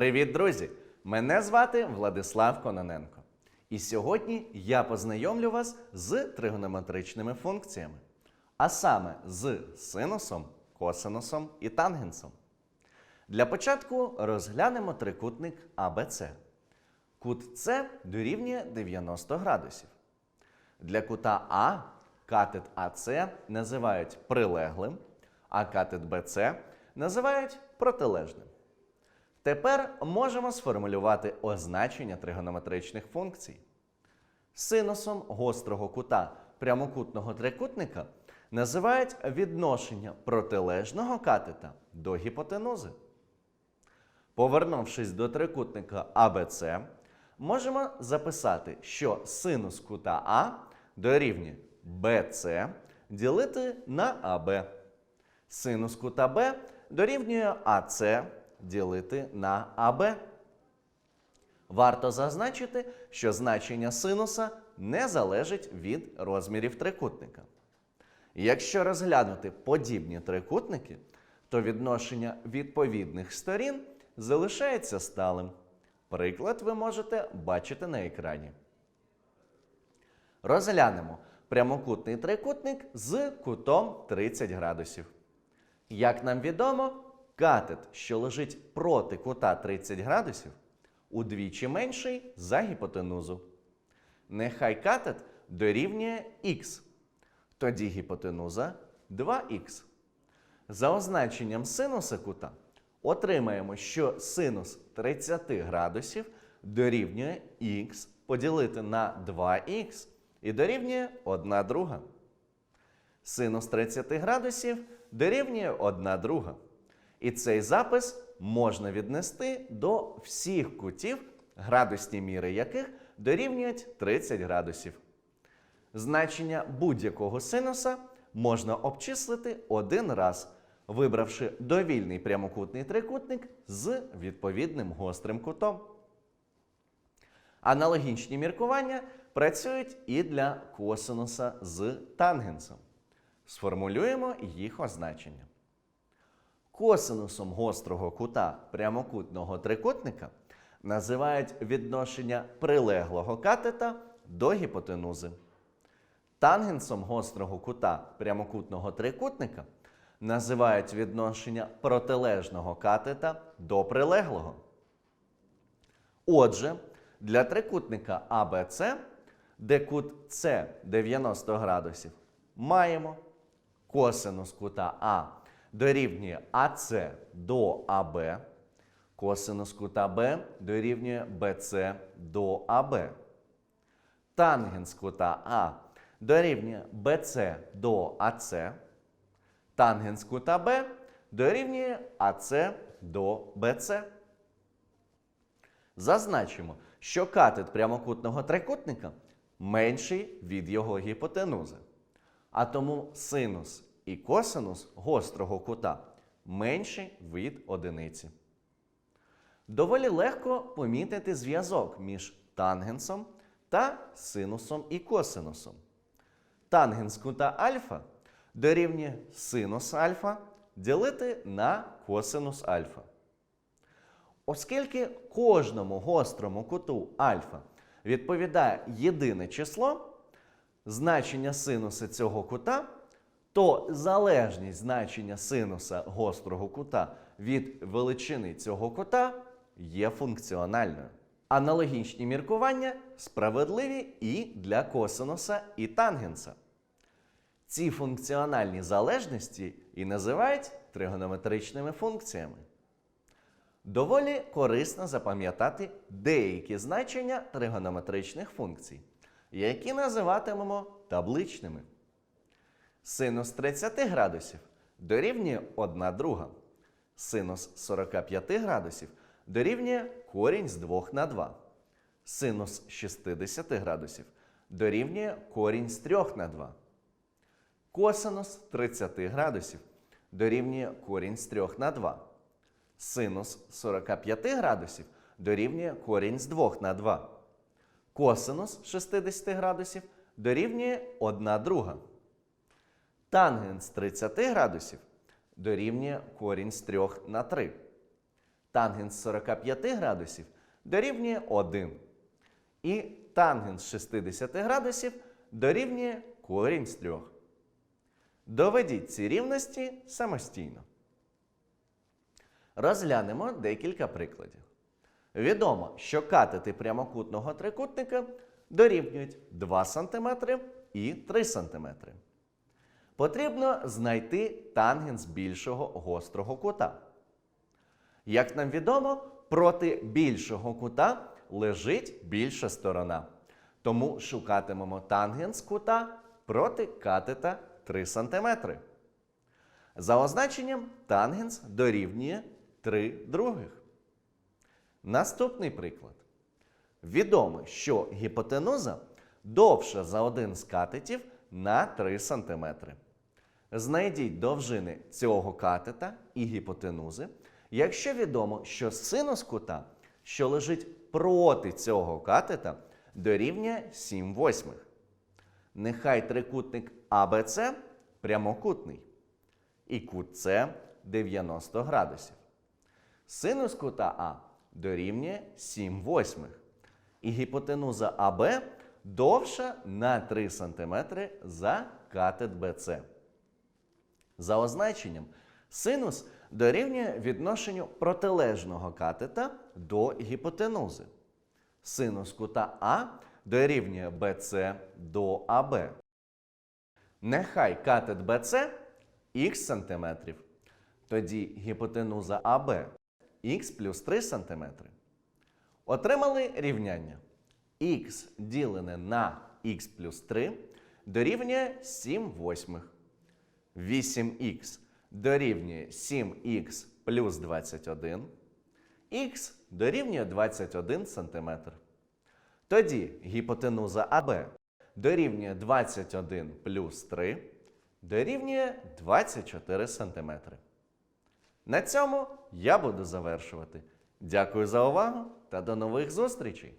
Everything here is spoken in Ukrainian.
Привіт, друзі! Мене звати Владислав Кононенко. І сьогодні я познайомлю вас з тригонометричними функціями, а саме з синусом, косинусом і тангенсом. Для початку розглянемо трикутник АБЦ. Кут С дорівнює 90 градусів. Для кута А катет АС називають прилеглим, а катет БЦ називають протилежним. Тепер можемо сформулювати означення тригонометричних функцій. Синусом гострого кута прямокутного трикутника називають відношення протилежного катета до гіпотенузи. Повернувшись до трикутника АБЦ, можемо записати, що синус кута А дорівнює BC ділити на АБ. Синус кута Б дорівнює АС ділити на АБ. Варто зазначити, що значення синуса не залежить від розмірів трикутника. Якщо розглянути подібні трикутники, то відношення відповідних сторін залишається сталим. Приклад ви можете бачити на екрані. Розглянемо прямокутний трикутник з кутом 30 градусів. Як нам відомо, катет, що лежить проти кута 30 градусів, удвічі менший за гіпотенузу. Нехай катет дорівнює х. Тоді гіпотенуза 2х. За означенням синуса кута отримаємо, що синус 30 градусів дорівнює х поділити на 2х і дорівнює 1 друга. Синус 30 градусів дорівнює 1 друга. І цей запис можна віднести до всіх кутів, градусні міри яких дорівнюють 30 градусів. Значення будь-якого синуса можна обчислити один раз, вибравши довільний прямокутний трикутник з відповідним гострим кутом. Аналогічні міркування працюють і для косинуса з тангенсом. Сформулюємо їх означення. Косинусом гострого кута прямокутного трикутника називають відношення прилеглого катета до гіпотенузи. Тангенсом гострого кута прямокутного трикутника називають відношення протилежного катета до прилеглого. Отже, для трикутника АБЦ, де кут С 90 градусів, маємо косинус кута А дорівнює АС до АБ, косинус кута Б дорівнює БЦ до АБ. Тангенс кута А дорівнює BC до АС, тангенс кута Б дорівнює АС до BC. Зазначимо, що катет прямокутного трикутника менший від його гіпотенузи. А тому синус і косинус гострого кута менші від одиниці. Доволі легко помітити зв'язок між тангенсом та синусом і косинусом. Тангенс кута альфа дорівнює синус альфа ділити на косинус альфа. Оскільки кожному гострому куту альфа відповідає єдине число, значення синуса цього кута, то залежність значення синуса гострого кута від величини цього кута є функціональною. Аналогічні міркування справедливі і для косинуса і тангенса. Ці функціональні залежності і називають тригонометричними функціями. Доволі корисно запам'ятати деякі значення тригонометричних функцій, які називатимемо табличними. Синус 30 градусів дорівнює 1 друга. Синус 45 градусів дорівнює корінь з 2 на 2. Синус 60 градусів дорівнює корінь з 3 на 2. Косинус 30 градусів дорівнює корінь з 3 на 2. Синус 45 градусів дорівнює корінь з 2 на 2. Косинус 60 градусів дорівнює 1 друга. Тангенс 30 градусів дорівнює корінь з 3 на 3. Тангенс 45 градусів дорівнює 1. І тангенс 60 градусів дорівнює корінь з 3. Доведіть ці рівності самостійно. Розглянемо декілька прикладів. Відомо, що катети прямокутного трикутника дорівнюють 2 см і 3 см. Потрібно знайти тангенс більшого гострого кута. Як нам відомо, проти більшого кута лежить більша сторона. Тому шукатимемо тангенс кута проти катета 3 см. За означенням тангенс дорівнює 3 других. Наступний приклад. Відомо, що гіпотенуза довша за один з катетів на 3 см. Знайдіть довжини цього катета і гіпотенузи, якщо відомо, що синус кута, що лежить проти цього катета, дорівнює 7 восьмих. Нехай трикутник АБЦ прямокутний і кут С 90 градусів. Синус кута А дорівнює 7 восьмих. І гіпотенуза АБ довша на 3 см за катет БЦ. За означенням, синус дорівнює відношенню протилежного катета до гіпотенузи. Синус кута А дорівнює BC до АБ. Нехай катет BC х см. Тоді гіпотенуза АБ х плюс 3 см. Отримали рівняння. х ділене на х плюс 3 дорівнює 7 восьмих. 8х дорівнює 7х плюс 21. х дорівнює 21 см. Тоді гіпотенуза АБ дорівнює 21 плюс 3 дорівнює 24 см. На цьому я буду завершувати. Дякую за увагу та до нових зустрічей!